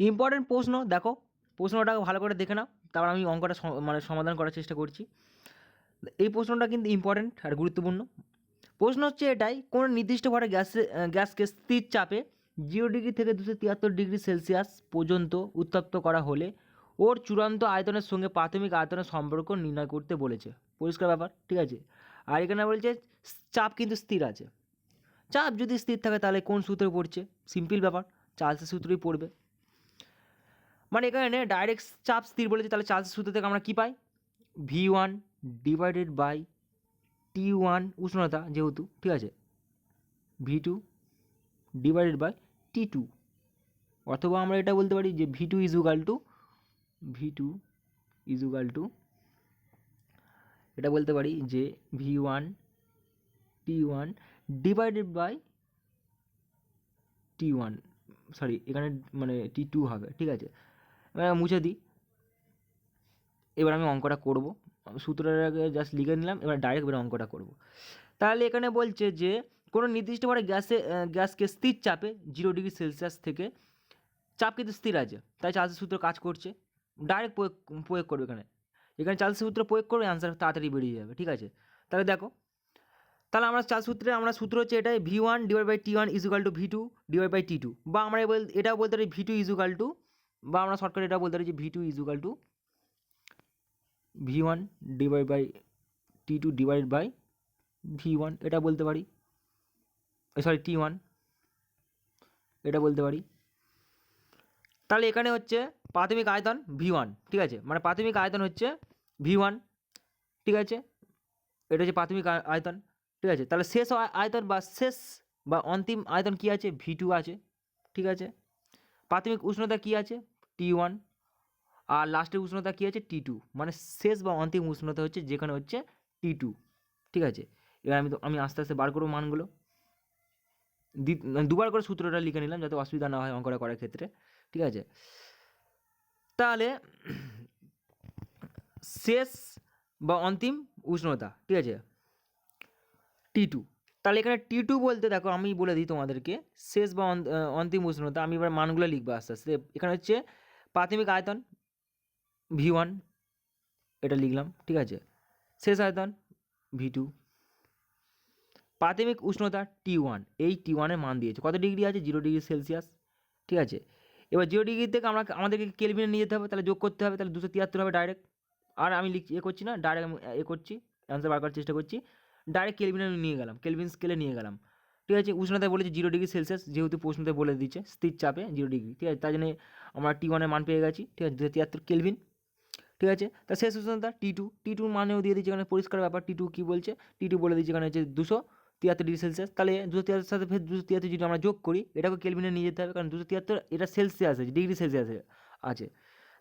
Important প্রশ্ন, দেখো প্রশ্নটা ভালো করে দেখে নাও, তারপর আমি অঙ্কটা মানে সমাধান করার চেষ্টা করছি। এই প্রশ্নটা কিন্তু ইম্পর্টেন্ট আর গুরুত্বপূর্ণ। প্রশ্ন হচ্ছে এটাই, কোনো নির্দিষ্ট ঘরে গ্যাসে গ্যাসকে স্থির চাপে জিরো ডিগ্রি থেকে দুশো তিয়াত্তর ডিগ্রি সেলসিয়াস পর্যন্ত উত্তপ্ত করা হলে ওর চূড়ান্ত আয়তনের সঙ্গে প্রাথমিক আয়তনের সম্পর্ক নির্ণয় করতে বলেছে। পরিষ্কার ব্যাপার, ঠিক আছে? আর এখানে বলছে, চাপ কিন্তু স্থির আছে। চাপ যদি স্থির থাকে তাহলে কোন সূত্রে পড়ছে? সিম্পল ব্যাপার, চার্লসের সূত্রেই পড়বে। মানে এখানে ডাইরেক্ট চাপ স্থির বলেছে, তাহলে চার্লসের সূত্র থেকে আমরা কী পাই? V one divided by T one উষ্ণতা যেহেতু, ঠিক আছে? V two divided by T two অথবা আমরা এটা বলতে পারি যে V two equal to V two equal to এটা বলতে পারি যে V one T one divided by T one sorry এখানে মানে টি টু হবে, ঠিক আছে? মুছে দিই। এবার আমি অঙ্কটা করব। আগে জাস্ট লিখে নিলাম, এবার ডাইরেক্ট এবার অঙ্কটা করব। তাহলে এখানে বলছে যে, কোনো নির্দিষ্টভাবে গ্যাসে গ্যাসকে স্থির চাপে জিরো ডিগ্রি সেলসিয়াস থেকে চাপ কিন্তু স্থির আছে। তাই চার্লসের সূত্র কাজ করছে। ডাইরেক্ট প্রয়োগ প্রয়োগ করবে এখানে। এখানে চার্লসের সূত্র প্রয়োগ করবে অ্যান্সার তাড়াতাড়ি বেরিয়ে যাবে, ঠিক আছে? তাহলে দেখো, তাহলে আমরা চার সূত্রে, আমরা সূত্র হচ্ছে এটাই V one divide by T one equal to V two divide by T two বা আমরা এটাও বলতে পারি ভি টু ইজুকাল টু বা আমরা শর্টকাট এটা বলতে পারি যে V two equal to V one divide by T two divide by V one এটা বলতে পারি। সরি টি ওয়ান এটা বলতে পারি। তাহলে এখানে হচ্ছে প্রাথমিক আয়তন ভি ওয়ান ঠিক আছে? মানে প্রাথমিক আয়তন হচ্ছে ভি ওয়ান ঠিক আছে? এটা হচ্ছে প্রাথমিক আয়তন, ঠিক আছে? তাহলে শেষ আয়তন বা শেষ বা অন্তিম আয়তন কী আছে? ভি টু আছে, ঠিক আছে? প্রাথমিক উষ্ণতা কী আছে? টি ওয়ান আর লাস্টের উষ্ণতা কী আছে? টি টু মানে শেষ বা অন্তিম উষ্ণতা হচ্ছে, যেখানে হচ্ছে টি টু ঠিক আছে? এবার আমি তো, আমি আস্তে আস্তে বার করব মানগুলো। দুবার করে সূত্রটা লিখে নিলাম যাতে অসুবিধা না হয় অঙ্কটা করার ক্ষেত্রে। ঠিক আছে? তাহলে শেষ বা অন্তিম উষ্ণতা, ঠিক আছে? টি টু তাহলে এখানে টি টু বলতে দেখো আমি বলে দিই তোমাদেরকে। শেষ বা অন্ত- অন্তিম উষ্ণতা আমি এবার মানগুলো লিখব আস্তে আস্তে। এখানে হচ্ছে প্রাথমিক আয়তন ভি ওয়ান এটা লিখলাম, ঠিক আছে? শেষ আয়তন ভি টু প্রাথমিক উষ্ণতা টি ওয়ান এই টি ওয়ানের মান দিয়েছে। কত ডিগ্রি আছে? জিরো ডিগ্রি সেলসিয়াস ঠিক আছে? এবার জিরো ডিগ্রি থেকে আমরা, আমাদেরকে কেলভিনে নিয়ে যেতে হবে, তাহলে যোগ করতে হবে, তাহলে দুশো তিয়াত্তর হবে ডাইরেক্ট আর আমি লিখছি, এ করছি না ডাইরেক্ট আমি, এ করছি অ্যান্সার বার করার চেষ্টা করছি। ডাইরেক্ট কেলভিনে নিয়ে গেলাম কেলভিন স্কেলে নিয়ে গেলাম। ঠিক আছে, উষ্ণতায় বলেছে জিরো ডিগ্রি সেলসিয়াস যেহেতু প্রশ্নতে বলে দিচ্ছে স্থির চাপে জিরো ডিগ্রি ঠিক আছে তাই জন্য আমরা টি ওয়ানের মান পেয়ে গেছি, ঠিক আছে দুশো তিয়াত্তর কেলভিন ঠিক আছে, তা শেষ উষ্ণতা টি টু টি টুর মানেও দিয়ে দিচ্ছে এখানে পরিষ্কার ব্যাপার টি টু কী বলছে টি টু বলে দিচ্ছে এখানে হচ্ছে দুশো তিয়াত্তর ডিগ্রি সেলসিয়াস তাহলে দুশো তিয়াত্তর সাথে ফের দুশো তিয়াত্তর যদি আমরা যোগ করি এটাকে কেলভিনে নিয়ে যেতে হবে, কারণ দুশো তিয়াত্তর এটা সেলসিয়াস আছে ডিগ্রি সেলসিয়াসে আছে।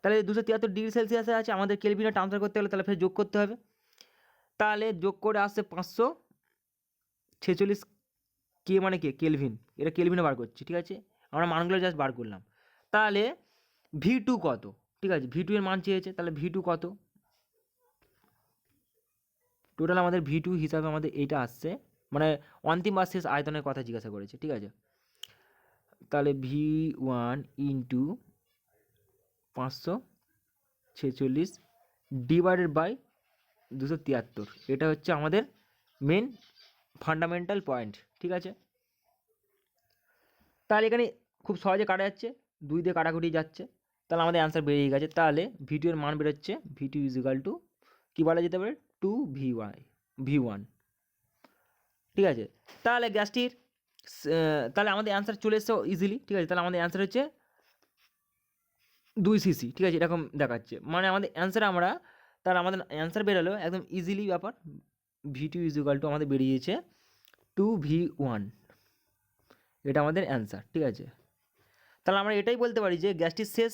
তাহলে দুশো তিয়াত্তর ডিগ্রি সেলসিয়াসে আছে, আমাদের কেলভিনে ট্রান্সফার করতে হলে তাহলে ফের যোগ করতে হবে। তাহলে যোগ করে আসছে পাঁচশো ছেচল্লিশ কে মানে কে? কেলভিন। এটা কেলভিনে বার করছি, ঠিক আছে? আমরা মানগুলো জাস্ট বার করলাম। তাহলে ভি টু কত? ঠিক আছে, ভি টু এর মান চেয়েছে, তাহলে ভি টু কত? টোটাল আমাদের ভি টু হিসাবে আমাদের এইটা আসছে। মানে অন্তিম বা শেষ আয়তনের কথা জিজ্ঞাসা করেছে, ঠিক আছে? তাহলে ভি ওয়ান ইন্টু পাঁচশো ছেচল্লিশ ডিভাইডেড বাই দুশো তিয়াত্তর। এটা হচ্ছে আমাদের মেন ফান্ডামেন্টাল পয়েন্ট ঠিক আছে? তাহলে এখানে খুব সহজে কাটা যাচ্ছে, দুই দিয়ে কাটাকুটি যাচ্ছে। তাহলে আমাদের অ্যান্সার বেরিয়ে গেছে। তাহলে ভিটু মান বেরোচ্ছে V two is equal to কী বলা যেতে পারে? Two V Y V one ঠিক আছে? তাহলে গ্যাসটির তাহলে আমাদের অ্যান্সার চলে এসছে ইজিলি ঠিক আছে? তাহলে আমাদের অ্যান্সার হচ্ছে দুই সিসি ঠিক আছে? এরকম দেখাচ্ছে। মানে আমাদের অ্যান্সার আমরা তার আমাদের অ্যান্সার বেরোলো, একদম ইজিলি ব্যাপার। ভি টু ইজিকাল টু আমাদের বেরিয়েছে টু ভি ওয়ান এটা আমাদের অ্যান্সার ঠিক আছে? তাহলে আমরা এটাই বলতে পারি যে গ্যাসটির শেষ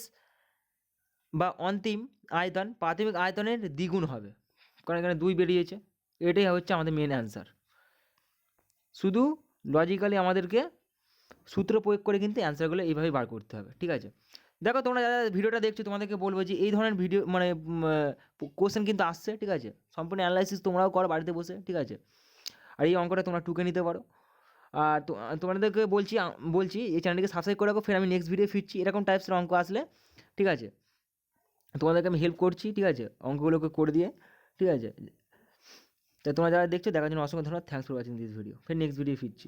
বা অন্তিম আয়তন প্রাথমিক আয়তনের দ্বিগুণ হবে। কারণ এখানে দুই বেরিয়েছে, এটাই হচ্ছে আমাদের মেন অ্যান্সার শুধু লজিক্যালি আমাদেরকে সূত্র প্রয়োগ করে কিন্তু অ্যান্সারগুলো এইভাবেই বার করতে হবে, ঠিক আছে? দেখো তোমরা যারা ভিডিওটা দেখছ, তোমাদেরকে বলব যে এই ধরনের ভিডিও মানে কোশ্চেন কিন্তু আসছে, ঠিক আছে? সম্পূর্ণ অ্যানালাইসিস তোমরাও করো বাড়িতে বসে, ঠিক আছে? আর এই অঙ্কটা তোমরা টুকে নিতে পারো। আর তোমাদেরকে বলছি বলছি, এই চ্যানেলটিকে সাবস্ক্রাইব করে রাখো, ফের আমি নেক্সট ভিডিও ফিরছি, এরকম টাইপসের অঙ্ক আসলে, ঠিক আছে? তোমাদেরকে আমি হেল্প করছি, ঠিক আছে? অঙ্কগুলোকে করে দিয়ে, ঠিক আছে? তো তোমরা যারা দেখছ, দেখার জন্য অসংখ্য ধন্যবাদ। Thanks for watching this video ফের নেক্সট ভিডিও ফিরছি।